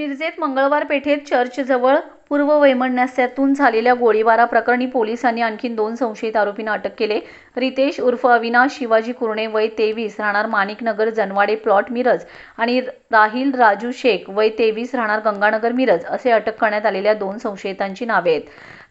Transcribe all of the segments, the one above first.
मिरजेत मंगळवार पेठेत चर्चजवळ पूर्व वैमनस्यातून झालेल्या गोळीबाराप्रकरणी पोलिसांनी आणखी दोन संशयित आरोपींना अटक केले. रितेश उर्फ अविनाश शिवाजी कुरणे वय तेवीस राहणार माणिकनगर जनवाडे प्लॉट मिरज आणि राहिल राजू शेख वय तेवीस राहणार गंगानगर मिरज असे अटक करण्यात आलेल्या दोन संशयितांची नावे आहेत.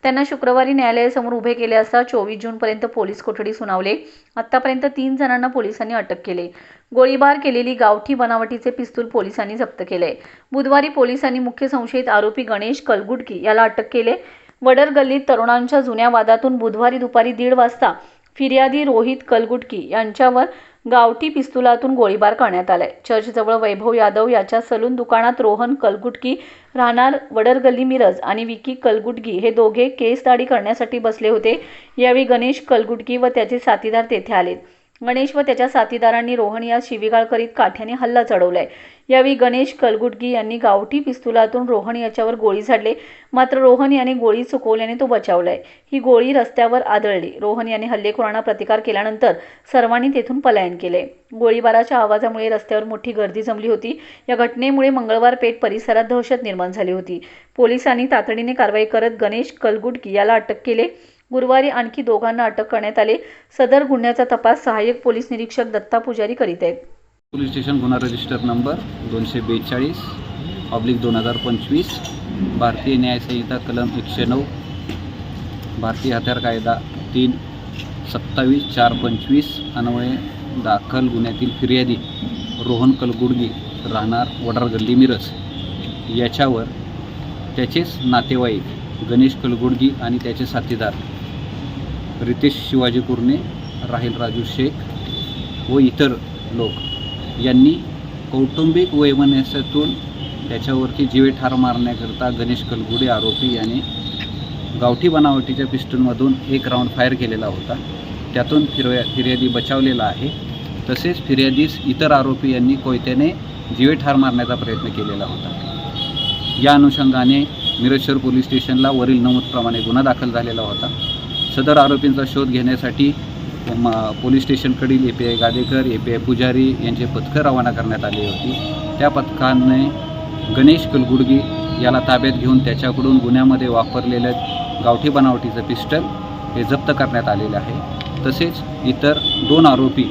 त्यांना शुक्रवारी न्यायालयासमोर उभे केले असता चोवीस जूनपर्यंत पोलीस कोठडी सुनावले. आतापर्यंत तीन जणांना पोलिसांनी अटक केले. गोळीबार केलेली गावठी बनावटीचे पिस्तूल पोलिसांनी जप्त केले. बुधवारी पोलिसांनी मुख्य संशयित आरोपी गणेश कलगुडकी याला अटक केले. वडर गल्लीत तरुणांच्या जुन्या वादातून बुधवारी दुपारी दीड वाजता फिर्यादी रोहित कलगुटकी यांच्यावर गावठी पिस्तुलातून गोळीबार करण्यात आलाय. चर्चजवळ वैभव यादव याच्या सलून दुकानात रोहन कलगुटकी राहणार वडरगल्ली मिरज आणि विकी कलगुटगी हे दोघे केस दाढी करण्यासाठी बसले होते. यावेळी गणेश कलगुटकी व त्याचे साथीदार तेथे आले. गणेश व त्याच्या साथीदारांनी रोहन या शिवीगाळ करीत काठ्याने हल्ला चढवलाय. यावेळी गणेश कलगुटगी यांनी गावठी पिस्तुलातून रोहन याच्यावर गोळी झाडले. मात्र रोहन याने गोळी चुकवल्याने तो बचावलाय. ही गोळी रस्त्यावर आदळली. रोहन याने हल्लेखोरांना प्रतिकार केल्यानंतर सर्वांनी तेथून पलायन केले. गोळीबाराच्या आवाजामुळे रस्त्यावर मोठी गर्दी जमली होती. या घटनेमुळे मंगळवार पेठ परिसरात दहशत निर्माण झाली होती. पोलिसांनी तातडीने कारवाई करत गणेश कलगुटगी याला अटक केले. गुरुवारी आणखी दोघांना अटक करण्यात आले. सदर गुन्ह्याचा तपास सहाय्यक पोलीस निरीक्षक दत्ता पुजारी करीत आहेत. पोलीस स्टेशन गुन्हा रजिस्टर नंबर दोनशे बेचाळीस ऑब्लिक दोन हजार पंचवीस भारतीय न्यायसंहिता कलम एकशे नऊ भारतीय हत्यार कायदा तीन सत्तावीस चार पंचवीस अन्वये दाखल गुन्ह्यातील फिर्यादी रोहन कलगुडगी राहणार वडार गल्ली मिरज. याच्यावर त्याचेच नातेवाईक गणेश कलगुडगी आणि त्याचे साथीदार रितेश शिवाजी कुर्णे राहिल राजू शेख व इतर लोक यांनी कौटुंबिक वैमनस्यातून त्याच्यावरती जीवे ठार मारण्याकरता गणेश कलगुडे आरोपी याने गावठी बनावटीच्या पिस्टलमधून एक राऊंड फायर केलेला होता. त्यातून फिर्या फिर्यादी बचावलेला आहे. तसेच फिर्यादीस इतर आरोपी यांनी कोयत्याने जीवे ठार मारण्याचा प्रयत्न केलेला होता. या अनुषंगाने मिरजशहर पोलीस स्टेशनला वरील नमूदप्रमाणे गुन्हा दाखल झालेला होता. सदर आरोपींचा शोध घेण्यासाठी म police स्टेशनकडील A P I Gadekar A P I Pujari यांचे पथकं रवाना करण्यात आली होती. त्या पथकाने गणेश कलगुडगी याला ताब्यात घेऊन त्याच्याकडून गुन्ह्यामध्ये वापरलेलं गावठी बनावटीचं पिस्टल हे जप्त करण्यात आलेलं आहे. तसेच इतर दोन आरोपी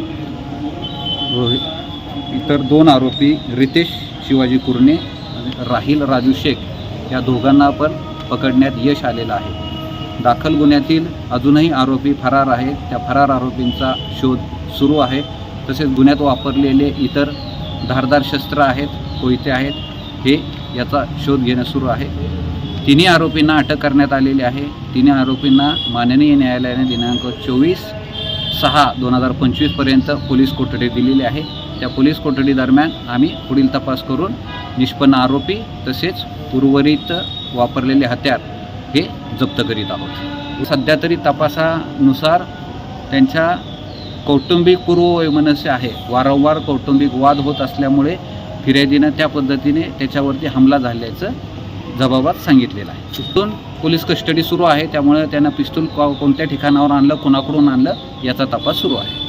रोहित इतर दोन आरोपी रितेश शिवाजी कुर्णे आणि राहिल राजू शेख या दोघांना पण पकडण्यात यश आलेलं आहे. दाखल गुन्ह्यातील अजूनही आरोपी फरार आहेत. त्या फरार आरोपींचा शोध सुरू आहे. तसेच गुन्ह्यात वापरलेले इतर धारदार शस्त्र आहेत कोयते आहेत हे याचा शोध घेणं सुरू आहे. तिन्ही आरोपींना अटक करण्यात आलेली आहे. तिन्ही आरोपींना माननीय न्यायालयाने दिनांक चोवीस सहा दोन हजार पंचवीसपर्यंत पोलीस कोठडी दिलेली आहे. त्या पोलीस कोठडी दरम्यान आम्ही पुढील तपास करून निष्पन्न आरोपी तसेच उर्वरित वापरलेले हत्यार हे जप्त करीत आहोत. सध्या तरी तपासानुसार त्यांच्या कौटुंबिक पूर्ववैमनस्य आहे. वारंवार कौटुंबिक वाद होत असल्यामुळे फिर्यादीनं त्या पद्धतीने त्याच्यावरती हमला झाल्याचं जबाबात सांगितलेलं आहे. तिथून पोलीस कस्टडी सुरू आहे. त्यामुळे त्यांना पिस्तूल कोणत्या ठिकाणावर आणलं कुणाकडून आणलं याचा तपास सुरू आहे.